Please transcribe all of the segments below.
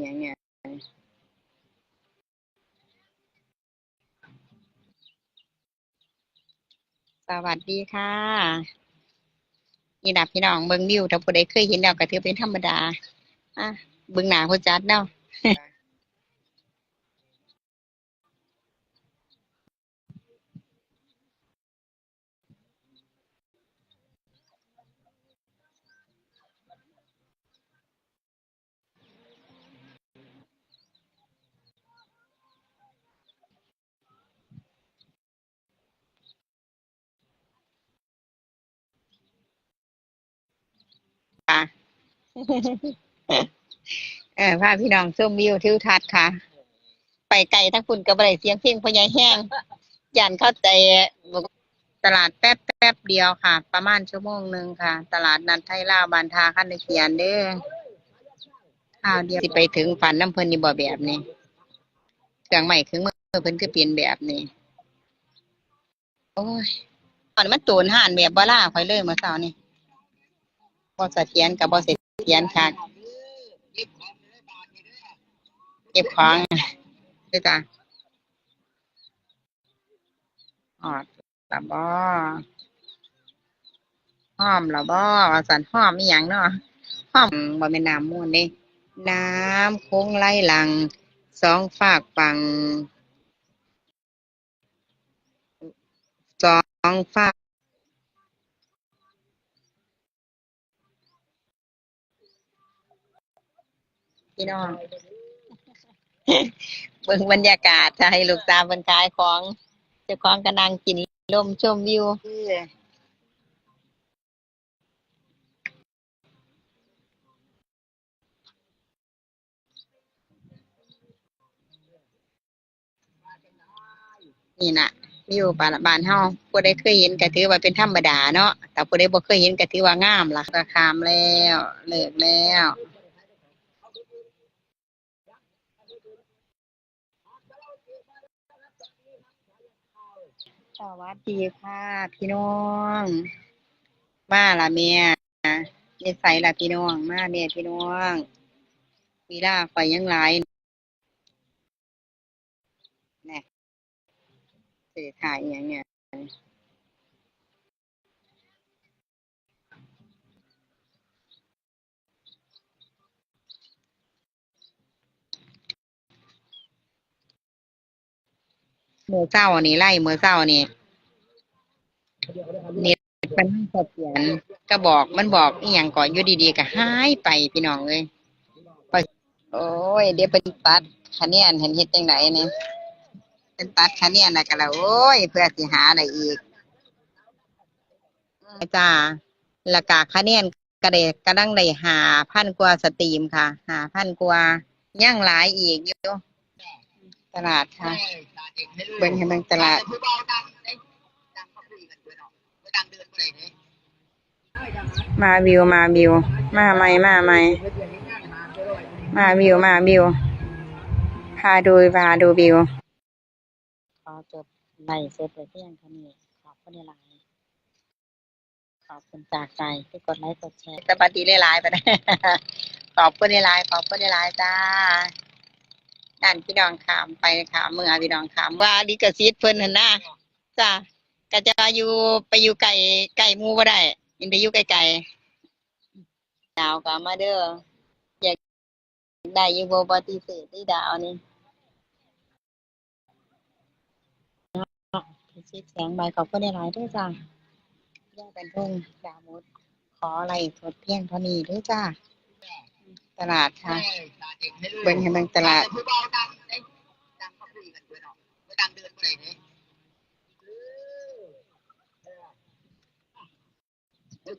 อย่างเงี้ยสวัสดีค่ะนี่ดับพี่น้องเบิ้งวิวถ้าผู้ใดเคยเห็นแล้วก็ถือเป็นธรรมดาอะเบิ้งหนาผู้จัดเนาะ เออพาพี่น้องชมวิวทิวทัศน์ค่ะ ไปไกลทั้งคุณก็บ่ได้เสียงเพลงพ่อใหญ่แห้งยันเข้าใจตลาดแป๊บแป๊บเดียวค่ะ ประมาณชั่วโมงหนึ่งค่ะ ตลาดนัดไทยลาวบานทาคันในเขียนเด้อข้าวเดียวสิไปถึงฝันน้ำเพิ่นนี่บ่แบบนี้เครื่องใหม่เครื่องมือเพิ่นคือเปลี่ยนแบบนี้โอ้ยตอนมันตูนห่านแบบบ่ล่าข่อยเลยเมื่อเช้านี่บ่เสียรกับบ่เส ถียรค่ะเก็บของด้วยจ้ะออดละบ่ห้อมละบ่ว่าสันห้อมอีหยังเนาะห้อมบ่แม่นน้ำมูลเด้น้ำโค้งไหลหลัง สองฝากฝัง สองฝาก พี่น้องเบิ่งบรรยากาศจะให้ลูกตาเพิ่นขายของเจ้าของก็นั่งกินลมชมวิวนี่นะวิวบ้านบานเฮาผู้ใดเคยเห็นก็ถือว่าเป็นธรรมดาเนาะแต่ผู้ใดบ่เคยเห็นก็ถือว่างามล่ะก็ขามแล้ว เลิกแล้ว สวัสดีค่ะ พี่น้อง มาละเมียนิสัยละพี่น้อง มาเมียพี่น้องวีล่าไฟยังหลายแน่สื่อถ่ายอย่างเงี้ย มือเจ้านี่ไล่มือเจ้านี่เน็ตมันเสถียรก็บอกมันบอกอีหยังก่อนอยู่ดีๆก็หายไปพี่น้องเลยไปโอ้ยเดี๋ยวเป็นตัดคะแนนเห็นเฮ็ดจังไดนี่เป็นตัดคะแนนแล้วก็แล้วโอ้ยเพื่อสิหาอะได้อีกจ้าล้วก็คะแนนก็ได้กำลังได้หาพันกว่าสตรีมค่ะ หาพันกว่ายังหลายอีกอยู่ ตลาดค่ะเบิ่งให้เบิ่งตลาดมาวิวมาวิว มาใหม่มาใหม่มาวิวมาวิวพาดูพาดูวิว ขอจบไล่เสร็จไปเพียงเท่านี้ขอบคุณหลายขอบคุณจากใจที่กดไลค์กดแชร์สวัสดีหลายๆไปนะขอบคุณหลายๆขอบคุณหลายๆจ้า นั่นพี่น้องขามไปขามเมืองพี่น้องขามว่าลิกซิตเพิ่นหั่นนะจ้าก็จะอยู่ไปอยู่ไกลไกลหมู่บ่ได้ยินไปอยู่ไกลๆดาวก็มาเด้ออยากได้อยู่บ่ปฏิเสธที่ดาวนี่พิชิตแสงใบขอบคุณหลายๆด้วยจ้าย่าเป็นทุ่งดาวมุดขออะไรทดเพียงเท่านี้ด้วยจ้า ตลาดค่ะ เบิ่งให้เบิ่งตลาด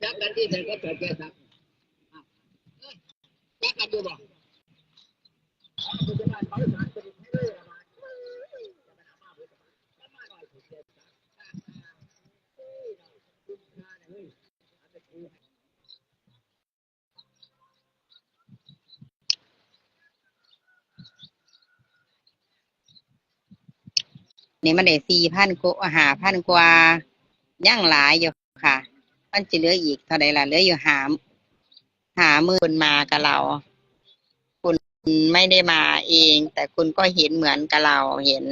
จักกันที่ไหนก็เกิดแก่สักจักกันดูบ่ นี่มันได้สี่พันกว่าหาพันกว่ายังหลายอยู่ค่ะ มันจะเหลืออีกเท่าใดล่ะเหลืออยู่หาหามื่นมากับเรา คุณไม่ได้มาเอง แต่คุณก็เห็นเหมือนกับเราเห็น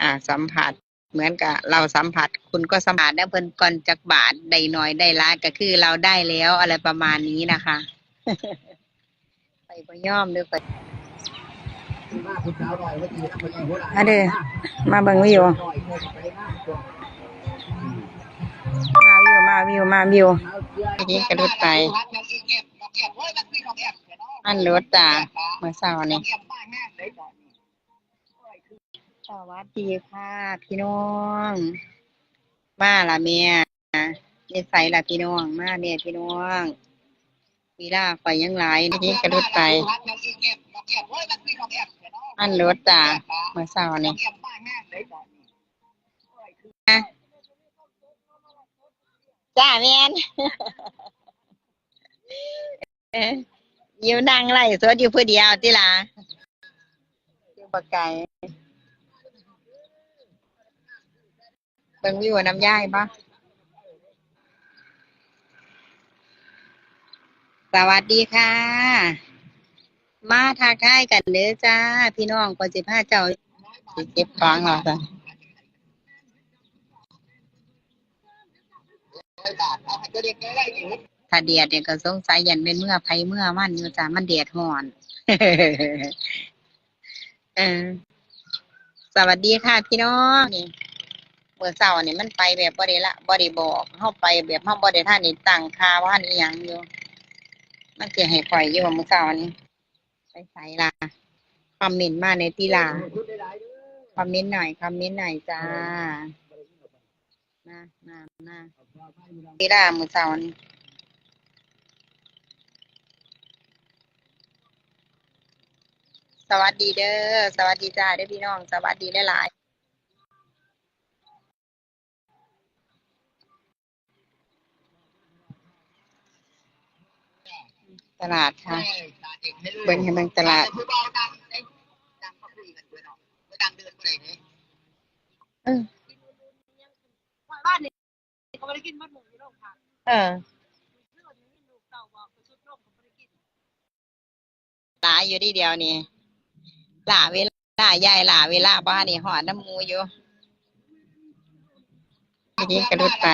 อ่า สัมผัสเหมือนกับเราสัมผัส คุณก็สัมผัสได้เพิ่นก่อนจากบาทได้น้อยได้ลายก็คือเราได้แล้วอะไรประมาณนี้นะคะ ไปบ่ย่อมเด้วยไปมาคุณสาวหน่ อยว่าดีนะคนยังหัวหลานมาเด้อมาเบิ่งวิวหน่อยโมไปนะตัวมาวิวมาวิวมาวิวเอาเสื้อทีนี้กระโดดไปอันรถจ้าเมื่อเช้านี่สวัสดีค่ะ พี่น้อง มาละเมียนิสัยละพี่น้อง มาเมียพี่น้องวีลาไฟยังหลายทีนี้กระโดดไป อันรถจ้าเมื่อเช้านี่อะจ้าแมนเอ้ยอยู่นั่งไล่สวดอยู่ผู้เดียวติล่ะอยู่ปากไก่เบิ่งวิวน้ำย่ายปะสวัสดีค่ะ มาทักทายกันเด้อจ้า พี่น้องก่อนสิพาเจ้าสิเก็บของเรอจ้ะถ้าเดียดเนี่ยก็สงสัยยันเป็นเมื่อไผเมื่อมันอยู่จ้ามันเดียดห่อนเออสวัสดีค่ะพี่น้องนี่เมื่อเช้านี่มันไปแบบบ่ได้ละบ่ได้บอกเฮาไปแบบเฮาบ่ได้ท่านนี่ตั้งคาว่านี่ยังอยู่ มันสิให้ข่อยอยู่ว่ามื้อเช้านี้ ไปไสล่ะ คอมเมนต์มาในติล่ะคอมเมนต์หน่อยคอมเมนต์หน่อยจ้านะนะนะติล่ะมื้อเช้านี้สวัสดีเด้อ สวัสดีจ้าเด้อพี่น้อง สวัสดีหลาย ตลาดค่ะเบิ่งให้เบิ่งตลาดเออบ้านนี่เขาไม่ได้กินมัดหมูอยู่โรงพักเออเรื่องนี้ลูกเต่าบอกไปชุดร่มเขาไม่ได้กินหลายอยู่ดีเดียวนี่หลาเวลาใหญ่หลาเวลาบ้านนี่หอดน้ำหมูอยู่ ทีนี้กระดุดไป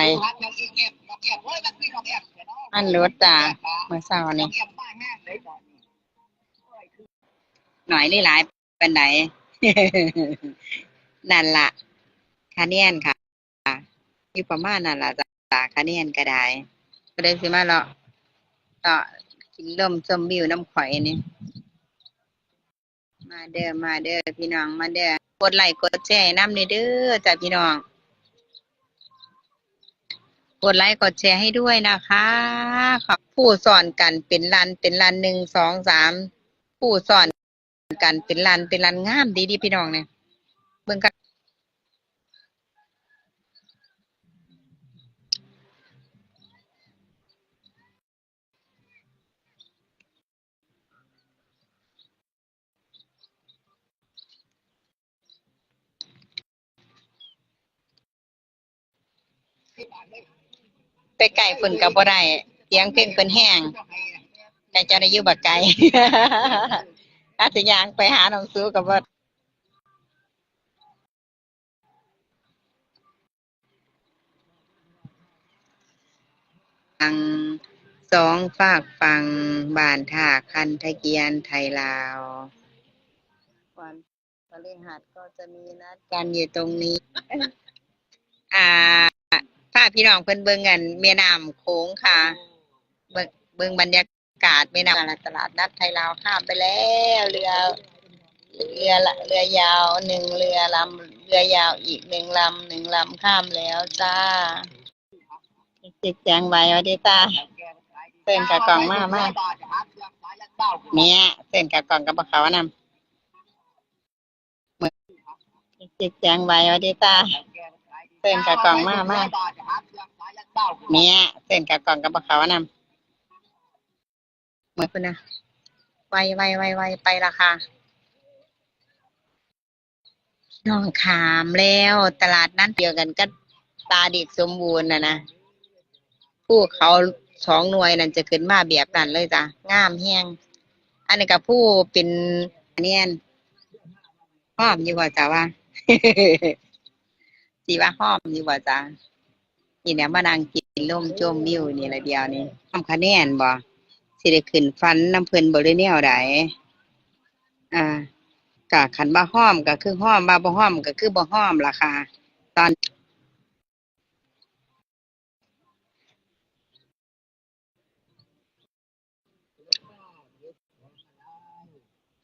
อันรถจ้าเมื่อเช้านี่หน่อยนี่หลายเป็นไหนนั่นละคะแนนค่ะอยู่ประมาณนั่นละจ้าคะแนนก็ได้ก็ได้สิมาเลาะก็กินลมชมวิวน้ำข่อยนี่มาเด้อมาเด้อพี่น้องมาเด้อกดไลค์กดแชร์น้ำเด้อจ้าพี่น้อง กดไลค์กดแชร์ให้ด้วยนะคะขอบผู้สอนกันเป็นรันเป็นรันหนึ่งสองสามผู้สอนกันเป็นรันเป็นรันงามดีดีพี่น้องเนี่ยเบิ่งกัน ไปไก่ฝนกับบ่ได้เสียงเพลงเพิ่นแห้งแต่เจะได้อยู่บักไก่อาจจะยางไปหาน้องซูกับว่าฟังสองฝากฟังบ้านท่าคันทะเกียนไทยลาววันพฤหัสก็จะมีนัดกันอยู่ตรงนี้ อ่า พาพี่น้องเพิ่นเบิ่งกันแม่น้ำโขงค่ะ เบิ่งเบิ่งบรรยากาศแม่น้ำตลาดนัดไทยลาวข้ามไปแล้วเรือเรือละเรือยาวหนึ่งเรือลำเรือยาวอีกหนึ่งลำหนึ่งลำข้ามแล้วจ้าจิกแจงไว้เอาดิตาเต้นกับกล่องมามาเนี่ยเต้นกับกล่องกับบักเขาวนำมือจิกแจงไว้เอาดิตา เต้นกับกล่องมามาเนี่ยเต้นกับกล่องกับบักเขาวนำมือคุณนะไวไวไวไวไปละค่ะน้องขามแล้ว ตลาดนั้นเดียวกันก็ตาเด็กสมบูรณ์นะนะผู้เขาสองหน่วยนั่นจะขึ้นมาแบบนั้นเลยจ้ะงามแห้งอันนี้ก็ผู้เป็นอันนี้ห้อมอยู่บ่จ้าว่า สิว่าห้อมอยู่บ่จ้านี่แหละมานั่งกินลมชมวิวนี่ละเดียวนี่ทำคะแนนบ่สิได้ขึ้นฟันน้ำเพลินบ่ได้แนวใดอ่ากะคันว่าห้อมก็คือห้อมว่าบ่ห้อมก็คือบ่ห้อมล่ะค่ะ ตอน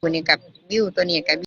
ตัวนี้กับวิวตัวนี้กับ